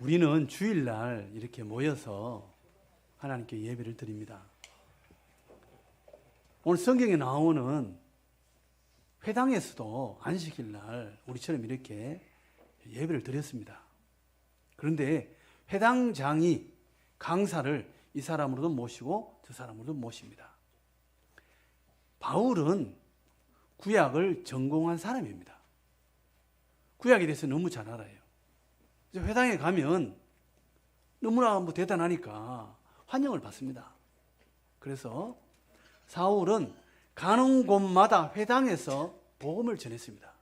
우리는 주일날 이렇게 모여서 하나님께 예배를 드립니다. 오늘 성경에 나오는 회당에서도 안식일 날 우리처럼 이렇게 예배를 드렸습니다. 그런데 회당장이 강사를 이 사람으로도 모시고 저 사람으로도 모십니다. 바울은 구약을 전공한 사람입니다. 구약에 대해서 너무 잘 알아요. 그래서 회당에 가면 너무나 뭐 대단하니까 환영을 받습니다. 그래서 사울은 가는 곳마다 회당에서 복음을 전했습니다.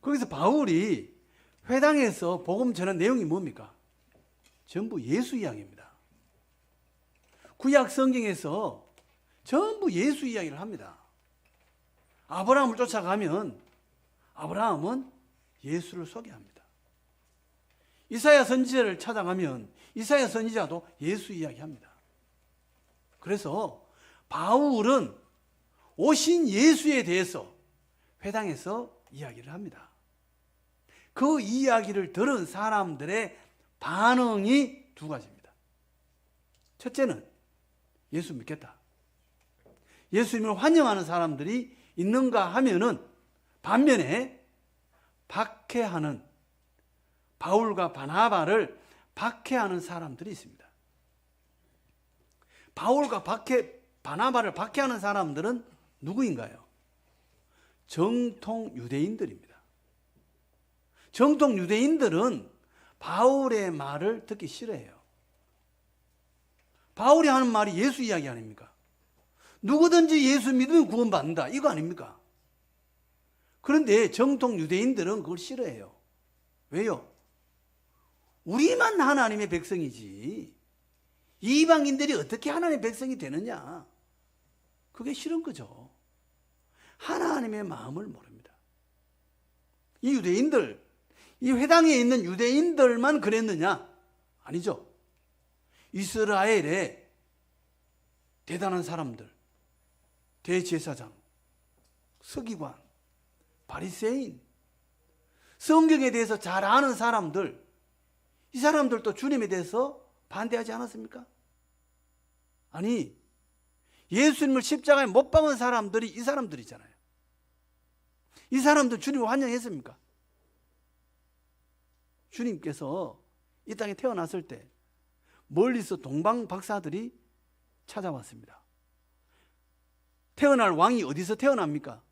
거기서 바울이 회당에서 복음 전한 내용이 뭡니까? 전부 예수 이야기입니다. 구약 성경에서 전부 예수 이야기를 합니다. 아브라함을 쫓아가면 아브라함은 예수를 소개합니다. 이사야 선지자를 찾아가면 이사야 선지자도 예수 이야기합니다. 그래서 바울은 오신 예수에 대해서 회당에서 이야기를 합니다. 그 이야기를 들은 사람들의 반응이 두 가지입니다. 첫째는 예수 믿겠다. 예수님을 환영하는 사람들이 있는가 하면은 반면에 박해하는 바울과 바나바를 박해하는 사람들이 있습니다. 바울과 박해 바나바를 박해하는 사람들은 누구인가요? 정통 유대인들입니다. 정통 유대인들은 바울의 말을 듣기 싫어해요. 바울이 하는 말이 예수 이야기 아닙니까? 누구든지 예수 믿으면 구원받는다. 이거 아닙니까? 그런데 정통 유대인들은 그걸 싫어해요. 왜요? 우리만 하나님의 백성이지. 이방인들이 어떻게 하나님의 백성이 되느냐? 그게 싫은 거죠. 하나님의 마음을 모릅니다. 이 유대인들, 이 회당에 있는 유대인들만 그랬느냐? 아니죠. 이스라엘의 대단한 사람들, 대제사장, 서기관, 바리새인, 성경에 대해서 잘 아는 사람들, 이 사람들도 주님에 대해서 반대하지 않았습니까? 아니, 예수님을 십자가에 못 박은 사람들이 이 사람들이잖아요. 이 사람들 주님을 환영했습니까? 주님께서 이 땅에 태어났을 때 멀리서 동방 박사들이 찾아왔습니다. 태어날 왕이 어디서 태어납니까?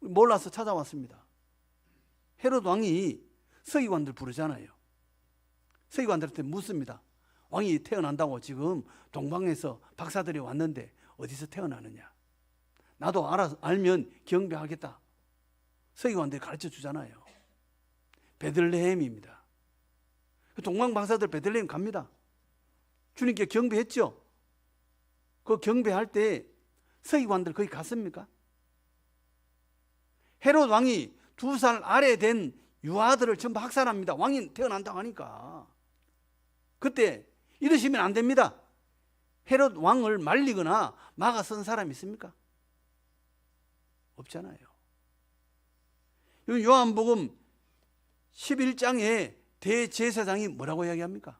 몰라서 찾아왔습니다. 헤롯 왕이 서기관들 부르잖아요. 서기관들한테 묻습니다. 왕이 태어난다고 지금 동방에서 박사들이 왔는데 어디서 태어나느냐? 나도 알아 알면 경배하겠다. 서기관들이 가르쳐 주잖아요. 베들레헴입니다. 동방 박사들 베들레헴 갑니다. 주님께 경배했죠. 그 경배할 때 서기관들 거기 갔습니까? 헤롯 왕이 두 살 아래 된 유아들을 전부 학살합니다. 왕이 태어난다고 하니까. 그때 이러시면 안 됩니다. 헤롯 왕을 말리거나 막아 쓴 사람 있습니까? 없잖아요. 요한복음 11장에 대제사장이 뭐라고 이야기합니까?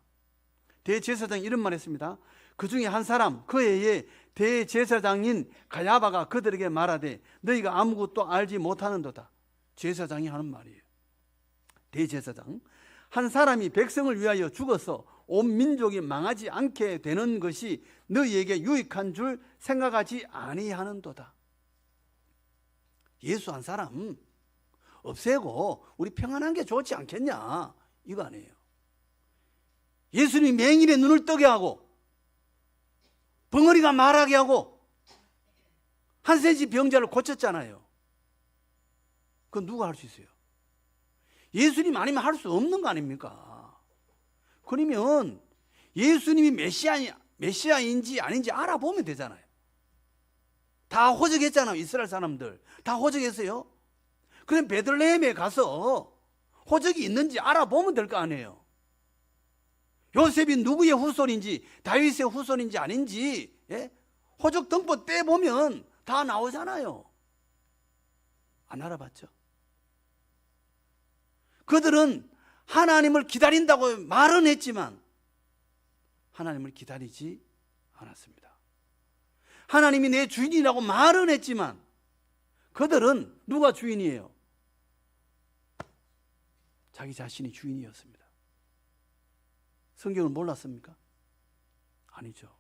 대제사장이 이런 말 했습니다. 그 중에 한 사람, 그 해에 대제사장인 가야바가 그들에게 말하되 너희가 아무것도 알지 못하는도다. 제사장이 하는 말이에요. 대제사장. 한 사람이 백성을 위하여 죽어서 온 민족이 망하지 않게 되는 것이 너희에게 유익한 줄 생각하지 아니하는도다. 예수 한 사람 없애고 우리 평안한 게 좋지 않겠냐? 이거 아니에요. 예수님이 맹인의 눈을 뜨게 하고 벙어리가 말하게 하고 한센치 병자를 고쳤잖아요. 그건 누가 할 수 있어요? 예수님 아니면 할 수 없는 거 아닙니까? 그러면 예수님이 메시아, 메시아인지 아닌지 알아보면 되잖아요. 다 호적했잖아요. 이스라엘 사람들. 다 호적했어요. 그럼 베들레헴에 가서 호적이 있는지 알아보면 될 거 아니에요. 요셉이 누구의 후손인지 다윗의 후손인지 아닌지 예? 호적 등본 떼보면 다 나오잖아요. 안 알아봤죠? 그들은 하나님을 기다린다고 말은 했지만 하나님을 기다리지 않았습니다. 하나님이 내 주인이라고 말은 했지만 그들은 누가 주인이에요? 자기 자신이 주인이었습니다. 성경을 몰랐습니까? 아니죠.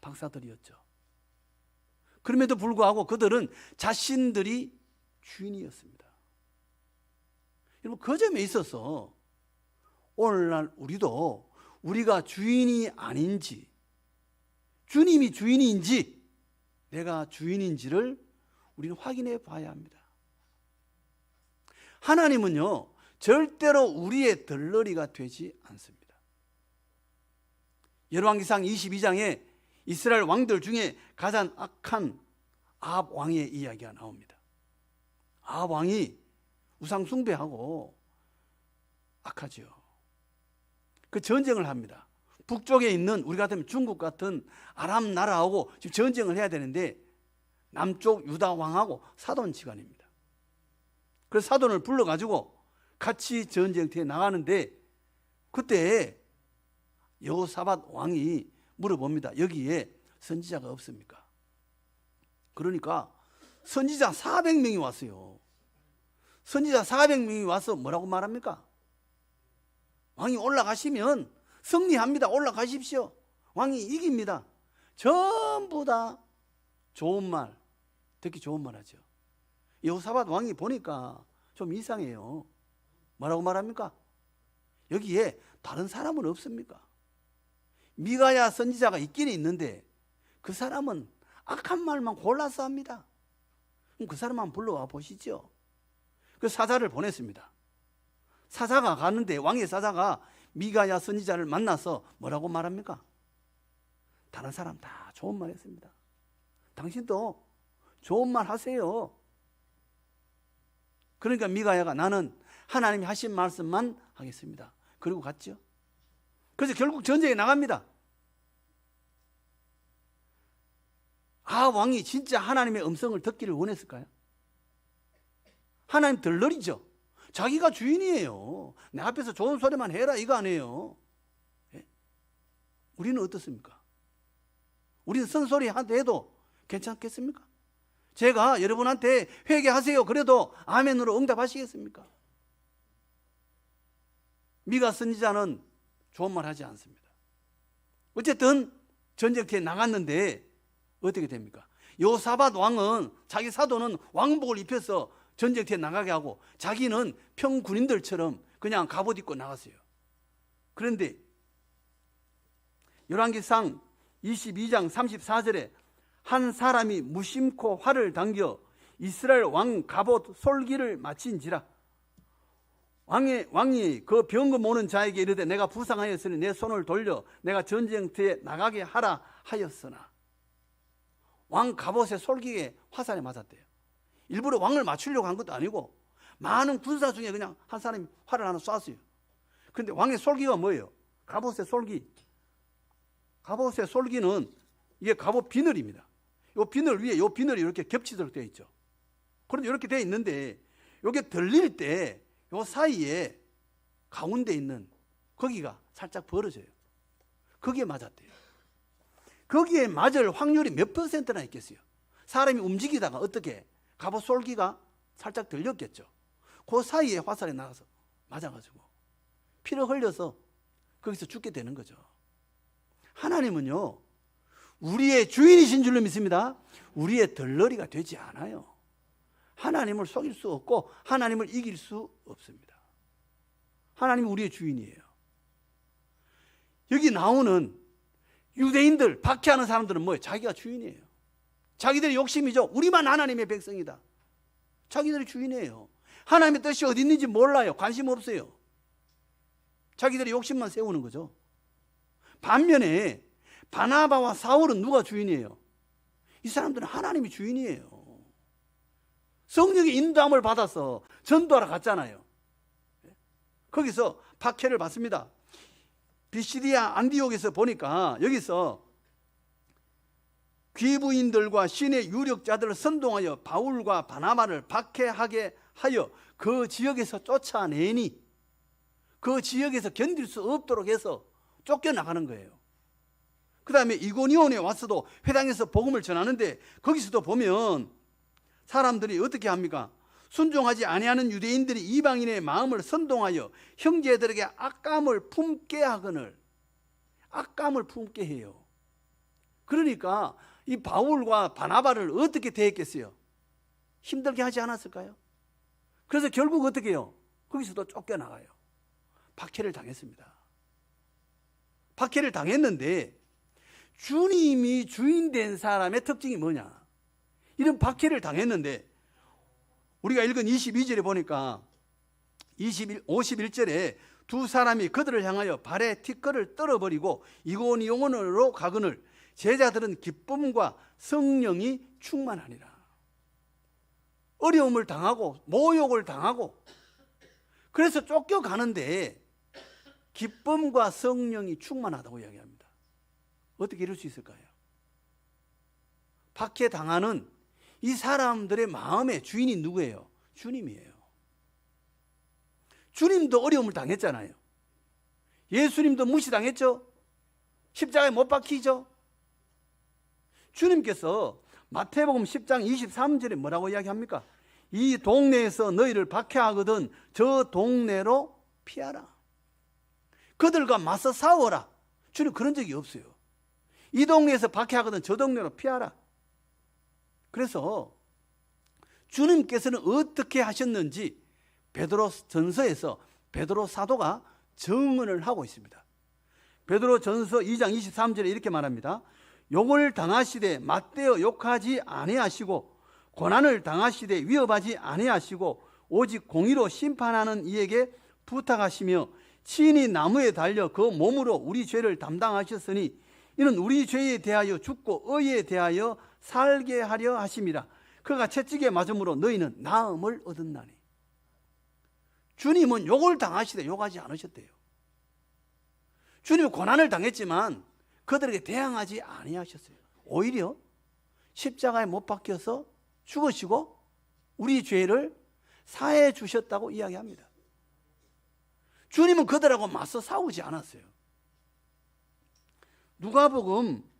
박사들이었죠. 그럼에도 불구하고 그들은 자신들이 주인이었습니다. 여러분, 그 점에 있어서 오늘날 우리도 우리가 주인이 아닌지, 주님이 주인인지, 내가 주인인지를 우리는 확인해 봐야 합니다. 하나님은요, 절대로 우리의 덜러리가 되지 않습니다. 열왕기상 22장에 이스라엘 왕들 중에 가장 악한 아합 왕의 이야기가 나옵니다. 아합 왕이 우상 숭배하고 악하지요. 그 전쟁을 합니다. 북쪽에 있는 우리 같으면 중국 같은 아람 나라하고 지금 전쟁을 해야 되는데 남쪽 유다 왕하고 사돈 지간입니다. 그래서 사돈을 불러 가지고 같이 전쟁터에 나가는데 그때 여호사밧 왕이 물어봅니다. 여기에 선지자가 없습니까? 그러니까 선지자 400명이 왔어요. 선지자 400명이 와서 뭐라고 말합니까? 왕이 올라가시면 승리합니다. 올라가십시오. 왕이 이깁니다. 전부 다 좋은 말, 듣기 좋은 말 하죠. 여호사밧 왕이 보니까 좀 이상해요. 뭐라고 말합니까? 여기에 다른 사람은 없습니까? 미가야 선지자가 있기는 있는데 그 사람은 악한 말만 골라서 합니다. 그럼 그 사람 한번 불러와 보시죠. 그 사자를 보냈습니다. 사자가 가는데 왕의 사자가 미가야 선지자를 만나서 뭐라고 말합니까? 다른 사람 다 좋은 말 했습니다. 당신도 좋은 말 하세요. 그러니까 미가야가 나는 하나님이 하신 말씀만 하겠습니다. 그리고 갔죠. 그래서 결국 전쟁에 나갑니다. 아 왕이 진짜 하나님의 음성을 듣기를 원했을까요? 하나님 덜러리죠. 자기가 주인이에요. 내 앞에서 좋은 소리만 해라 이거 아니에요. 예? 우리는 어떻습니까? 우리는 쓴소리 해도 괜찮겠습니까? 제가 여러분한테 회개하세요. 그래도 아멘으로 응답하시겠습니까? 미가 선지자는 좋은 말 하지 않습니다. 어쨌든 전쟁터에 나갔는데 어떻게 됩니까? 요사밧 왕은 자기 사도는 왕복을 입혀서 전쟁터에 나가게 하고 자기는 평군인들처럼 그냥 갑옷 입고 나갔어요. 그런데 열왕기상 22장 34절에 한 사람이 무심코 활을 당겨 이스라엘 왕 갑옷 솔기를 마친지라 왕의 왕이 그 병거 모는 자에게 이르되 내가 부상하였으니 내 손을 돌려 내가 전쟁터에 나가게 하라 하였으나 왕 갑옷의 솔기에 화살이 맞았대요. 일부러 왕을 맞추려고 한 것도 아니고 많은 군사 중에 그냥 한 사람이 활을 하나 쐈어요. 그런데 왕의 솔기가 뭐예요? 갑옷의 솔기. 갑옷의 솔기는 이게 갑옷 비늘입니다. 이 비늘 위에 이 비늘이 이렇게 겹치도록 되어 있죠. 그런데 이렇게 되어 있는데 이게 들릴 때 요 사이에 가운데 있는 거기가 살짝 벌어져요. 거기에 맞았대요. 거기에 맞을 확률이 몇 퍼센트나 있겠어요? 사람이 움직이다가 어떻게 갑옷 솔기가 살짝 들렸겠죠. 그 사이에 화살이 나가서 맞아가지고 피를 흘려서 거기서 죽게 되는 거죠. 하나님은요, 우리의 주인이신 줄로 믿습니다. 우리의 덜러리가 되지 않아요. 하나님을 속일 수 없고 하나님을 이길 수 없습니다. 하나님이 우리의 주인이에요. 여기 나오는 유대인들, 박해하는 사람들은 뭐예요? 자기가 주인이에요. 자기들의 욕심이죠. 우리만 하나님의 백성이다. 자기들이 주인이에요. 하나님의 뜻이 어디 있는지 몰라요. 관심 없어요. 자기들의 욕심만 세우는 거죠. 반면에 바나바와 사울은 누가 주인이에요? 이 사람들은 하나님이 주인이에요. 성령의 인도함을 받아서 전도하러 갔잖아요. 거기서 박해를 받습니다. 비시디아 안디옥에서 보니까 여기서 귀부인들과 신의 유력자들을 선동하여 바울과 바나바를 박해하게 하여 그 지역에서 쫓아내니 그 지역에서 견딜 수 없도록 해서 쫓겨나가는 거예요. 그 다음에 이고니온에 와서도 회당에서 복음을 전하는데 거기서도 보면 사람들이 어떻게 합니까? 순종하지 아니하는 유대인들이 이방인의 마음을 선동하여 형제들에게 악감을 품게 하거늘 악감을 품게 해요. 그러니까 이 바울과 바나바를 어떻게 대했겠어요? 힘들게 하지 않았을까요? 그래서 결국 어떻게 해요? 거기서도 쫓겨나가요. 박해를 당했습니다. 박해를 당했는데 주님이 주인 된 사람의 특징이 뭐냐? 이런 박해를 당했는데 우리가 읽은 22절에 보니까 21, 51절에 두 사람이 그들을 향하여 발에 티끌을 떨어버리고 이고니온으로 가거늘 제자들은 기쁨과 성령이 충만하니라. 어려움을 당하고 모욕을 당하고 그래서 쫓겨가는데 기쁨과 성령이 충만하다고 이야기합니다. 어떻게 이럴 수 있을까요? 박해 당하는 이 사람들의 마음의 주인이 누구예요? 주님이에요. 주님도 어려움을 당했잖아요. 예수님도 무시당했죠? 십자가에 못 박히죠? 주님께서 마태복음 10장 23절에 뭐라고 이야기합니까? 이 동네에서 너희를 박해하거든 저 동네로 피하라. 그들과 맞서 싸워라. 주님 그런 적이 없어요. 이 동네에서 박해하거든 저 동네로 피하라. 그래서 주님께서는 어떻게 하셨는지 베드로 전서에서 베드로 사도가 증언을 하고 있습니다. 베드로 전서 2장 23절에 이렇게 말합니다. 욕을 당하시되 맞대어 욕하지 아니하시고 고난을 당하시되 위협하지 아니하시고 오직 공의로 심판하는 이에게 부탁하시며 친히 나무에 달려 그 몸으로 우리 죄를 담당하셨으니 이는 우리 죄에 대하여 죽고 의에 대하여 살게 하려 하심이라. 그가 채찍에 맞음으로 너희는 나음을 얻었나니. 주님은 욕을 당하시되 욕하지 않으셨대요. 주님은 고난을 당했지만 그들에게 대항하지 아니하셨어요 오히려 십자가에 못 박혀서 죽으시고 우리 죄를 사해 주셨다고 이야기합니다 주님은 그들하고 맞서 싸우지 않았어요 누가복음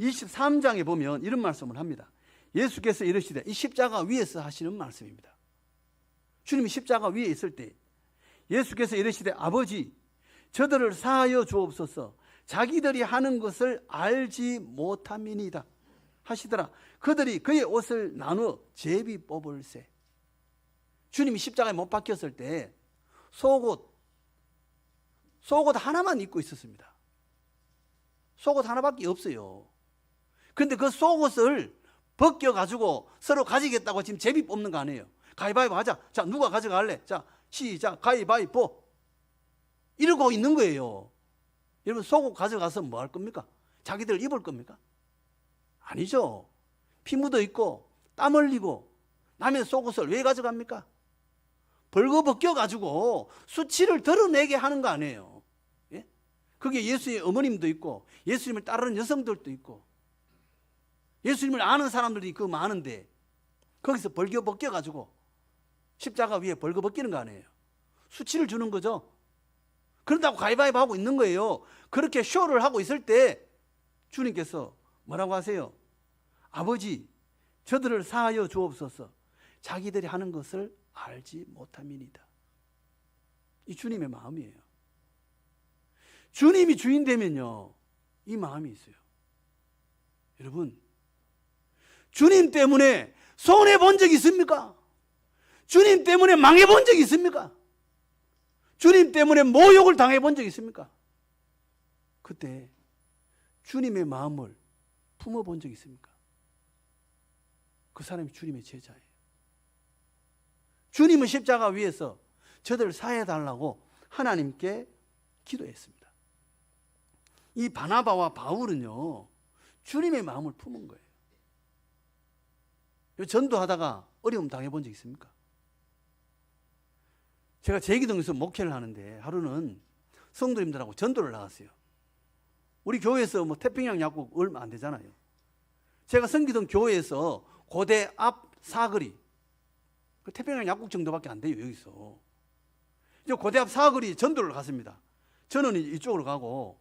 23장에 보면 이런 말씀을 합니다. 예수께서 이르시되 이 십자가 위에서 하시는 말씀입니다. 주님이 십자가 위에 있을 때 예수께서 이르시되 아버지 저들을 사하여 주옵소서 자기들이 하는 것을 알지 못함이니이다 하시더라. 그들이 그의 옷을 나누어 제비 뽑을세. 주님이 십자가에 못 박혔을 때 속옷 속옷 하나만 입고 있었습니다. 속옷 하나밖에 없어요. 근데 그 속옷을 벗겨가지고 서로 가지겠다고 지금 제비 뽑는 거 아니에요. 가위바위보 하자. 자, 누가 가져갈래? 자, 시작. 가위바위보. 이러고 있는 거예요. 여러분, 속옷 가져가서 뭐 할 겁니까? 자기들 입을 겁니까? 아니죠. 피 묻어 있고, 땀 흘리고, 남의 속옷을 왜 가져갑니까? 벌거벗겨 가지고 수치를 드러내게 하는 거 아니에요. 예? 그게 예수의 어머님도 있고, 예수님을 따르는 여성들도 있고, 예수님을 아는 사람들이 그 많은데 거기서 벌겨 벗겨 가지고 십자가 위에 벌거 벗기는 거 아니에요. 수치를 주는 거죠. 그런다고 가위바위보 하고 있는 거예요. 그렇게 쇼를 하고 있을 때 주님께서 뭐라고 하세요? 아버지, 저들을 사하여 주옵소서. 자기들이 하는 것을 알지 못함이니다. 이 주님의 마음이에요. 주님이 주인 되면요, 이 마음이 있어요. 여러분, 주님 때문에 손해 본 적 있습니까? 주님 때문에 망해 본 적 있습니까? 주님 때문에 모욕을 당해 본 적 있습니까? 그때 주님의 마음을 품어 본 적 있습니까? 그 사람이 주님의 제자예요. 주님은 십자가 위에서 저들을 사해 달라고 하나님께 기도했습니다. 이 바나바와 바울은요, 주님의 마음을 품은 거예요. 전도하다가 어려움 당해본 적 있습니까? 제가 제기동에서 목회를 하는데 하루는 성도님들하고 전도를 나갔어요. 우리 교회에서 뭐 태평양 약국 얼마 안 되잖아요. 제가 성기동 교회에서 고대 앞 사거리 그 태평양 약국 정도밖에 안 돼요 여기서. 이제 고대 앞 사거리 전도를 갔습니다. 저는 이쪽으로 가고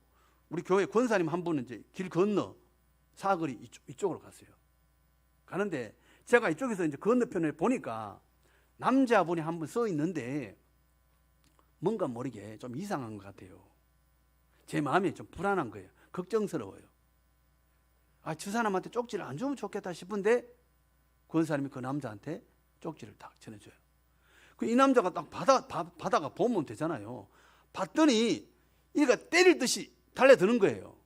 우리 교회 권사님 한 분은 이제 길 건너 사거리 이쪽, 이쪽으로 갔어요. 가는데 제가 이쪽에서 이제 건너편에 보니까 남자분이 한 분 써 있는데 뭔가 모르게 좀 이상한 것 같아요. 제 마음이 좀 불안한 거예요. 걱정스러워요. 아, 저 사람한테 쪽지를 안 주면 좋겠다 싶은데 권사님이 그 남자한테 쪽지를 딱 전해줘요. 그 이 남자가 딱 받아, 받- 받아가 보면 되잖아요. 봤더니 얘가 때릴 듯이 달려드는 거예요.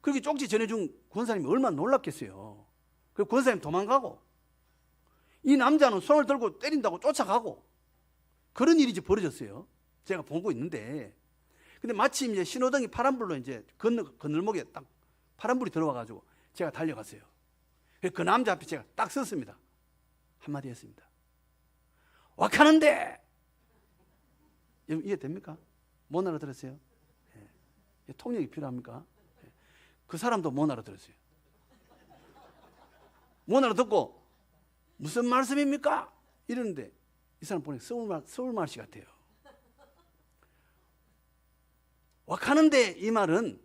그렇게 쪽지 전해준 권사님이 얼마나 놀랐겠어요. 그 권사님 도망가고 이 남자는 손을 들고 때린다고 쫓아가고 그런 일이 이제 벌어졌어요. 제가 보고 있는데 근데 마침 이제 신호등이 파란불로 이제 건너, 건널목에 딱 파란불이 들어와가지고 제가 달려갔어요. 그 남자 앞에 제가 딱 섰습니다. 한마디 했습니다. 왁하는데! 이해됩니까? 못 알아들었어요? 예. 통역이 필요합니까? 예. 그 사람도 못 알아들었어요. 못 알아듣고 무슨 말씀입니까? 이러는데 이 사람 보니까 서울말, 서울말씨 같아요. 왁하는데 이 말은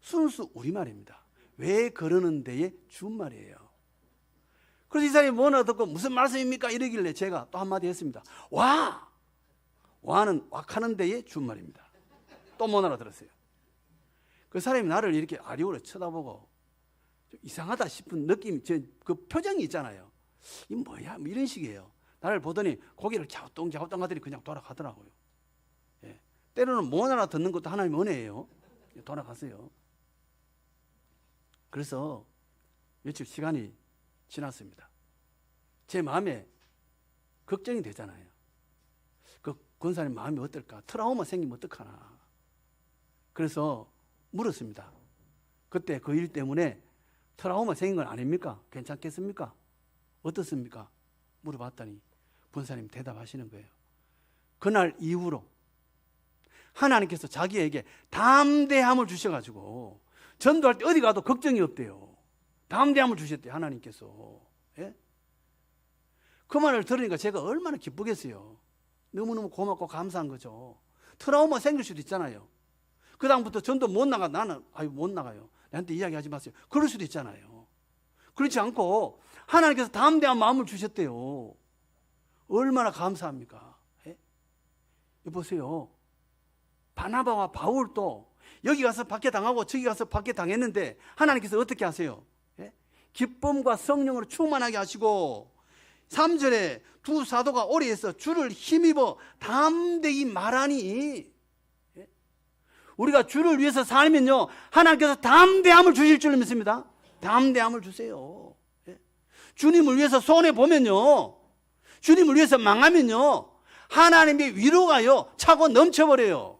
순수 우리말입니다. 왜 그러는 데의 준말이에요. 그래서 이 사람이 뭐 듣고 무슨 말씀입니까? 이러길래 제가 또 한마디 했습니다. 와! 와는 왁하는 데의 준말입니다. 또 못 알아들었어요. 그 사람이 나를 이렇게 아리오로 쳐다보고 좀 이상하다 싶은 느낌, 저, 그 표정이 있잖아요. 이 뭐야? 뭐 이런 식이에요. 나를 보더니 고개를 갸우뚱갸우뚱 하더니 그냥 돌아가더라고요. 예. 때로는 못 알아듣는 것도 하나님의 은혜예요. 돌아갔어요. 그래서 며칠 시간이 지났습니다. 제 마음에 걱정이 되잖아요. 그 권사님 마음이 어떨까? 트라우마 생기면 어떡하나? 그래서 물었습니다. 그때 그 일 때문에 트라우마 생긴 건 아닙니까? 괜찮겠습니까? 어떻습니까? 물어봤더니 본사님 대답하시는 거예요. 그날 이후로 하나님께서 자기에게 담대함을 주셔가지고 전도할 때 어디 가도 걱정이 없대요. 담대함을 주셨대요. 하나님께서. 예? 그 말을 들으니까 제가 얼마나 기쁘겠어요. 너무너무 고맙고 감사한 거죠. 트라우마 생길 수도 있잖아요. 그 다음부터 전도 못 나가 나는 아유 못 나가요. 나한테 이야기하지 마세요. 그럴 수도 있잖아요. 그렇지 않고 하나님께서 담대한 마음을 주셨대요. 얼마나 감사합니까? 예? 보세요. 바나바와 바울도 여기 가서 박해 당하고 저기 가서 박해 당했는데 하나님께서 어떻게 하세요? 예? 기쁨과 성령으로 충만하게 하시고 3절에 두 사도가 오래에서 주를 힘입어 담대히 말하니 예? 우리가 주를 위해서 살면요 하나님께서 담대함을 주실 줄 믿습니다. 담대함을 주세요. 예? 주님을 위해서 손해 보면요 주님을 위해서 망하면요 하나님의 위로가요 차고 넘쳐버려요.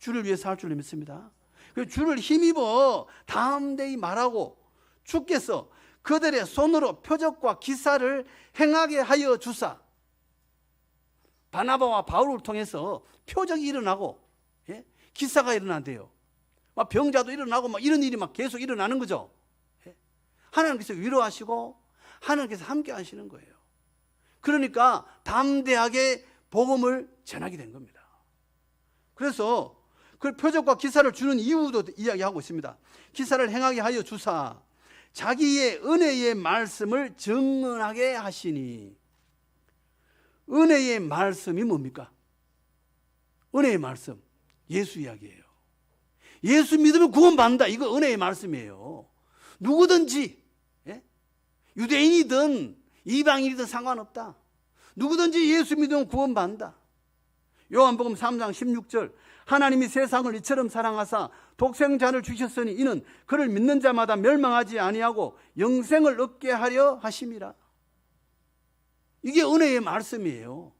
주를 위해서 할줄 믿습니다. 그 주를 힘입어 담대히 말하고 주께서 그들의 손으로 표적과 기사를 행하게 하여 주사. 바나바와 바울을 통해서 표적이 일어나고 예? 기사가 일어난대요. 막 병자도 일어나고 막 이런 일이 막 계속 일어나는 거죠. 예? 하나님께서 위로하시고 하나님께서 함께 하시는 거예요. 그러니까 담대하게 복음을 전하게 된 겁니다. 그래서 그 표적과 기사를 주는 이유도 이야기하고 있습니다. 기사를 행하게 하여 주사 자기의 은혜의 말씀을 증언하게 하시니 은혜의 말씀이 뭡니까? 은혜의 말씀 예수 이야기예요. 예수 믿으면 구원받는다. 이거 은혜의 말씀이에요. 누구든지 예? 유대인이든 이방인이든 상관없다. 누구든지 예수 믿으면 구원받는다. 요한복음 3장 16절 하나님이 세상을 이처럼 사랑하사 독생자를 주셨으니 이는 그를 믿는 자마다 멸망하지 아니하고 영생을 얻게 하려 하심이라. 이게 은혜의 말씀이에요.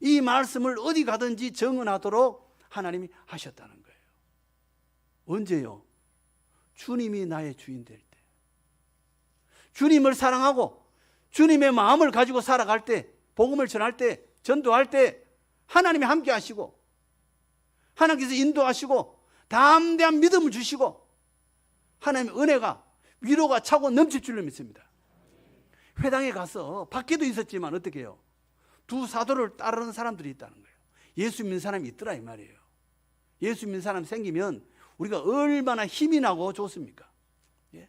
이 말씀을 어디 가든지 정언하도록 하나님이 하셨다는 거예요. 언제요? 주님이 나의 주인 될 때. 주님을 사랑하고 주님의 마음을 가지고 살아갈 때, 복음을 전할 때, 전도할 때 하나님이 함께 하시고 하나님께서 인도하시고 담대한 믿음을 주시고 하나님의 은혜가 위로가 차고 넘칠 줄로 믿습니다. 회당에 가서 밖에도 있었지만 어떻게 해요? 두 사도를 따르는 사람들이 있다는 거예요. 예수 믿는 사람이 있더라 이 말이에요. 예수 믿는 사람 생기면 우리가 얼마나 힘이 나고 좋습니까? 예?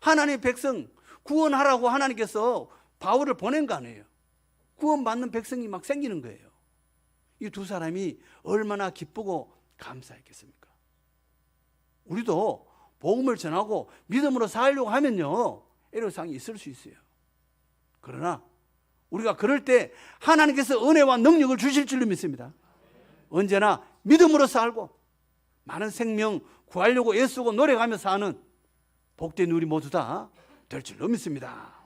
하나님의 백성 구원하라고 하나님께서 바울을 보낸 거 아니에요. 구원받는 백성이 막 생기는 거예요. 이 두 사람이 얼마나 기쁘고 감사했겠습니까? 우리도 복음을 전하고 믿음으로 살려고 하면요. 애로사항이 있을 수 있어요. 그러나 우리가 그럴 때 하나님께서 은혜와 능력을 주실 줄로 믿습니다. 언제나 믿음으로 살고 많은 생명 구하려고 애쓰고 노력하며 사는 복된 우리 모두 다 될 줄로 믿습니다.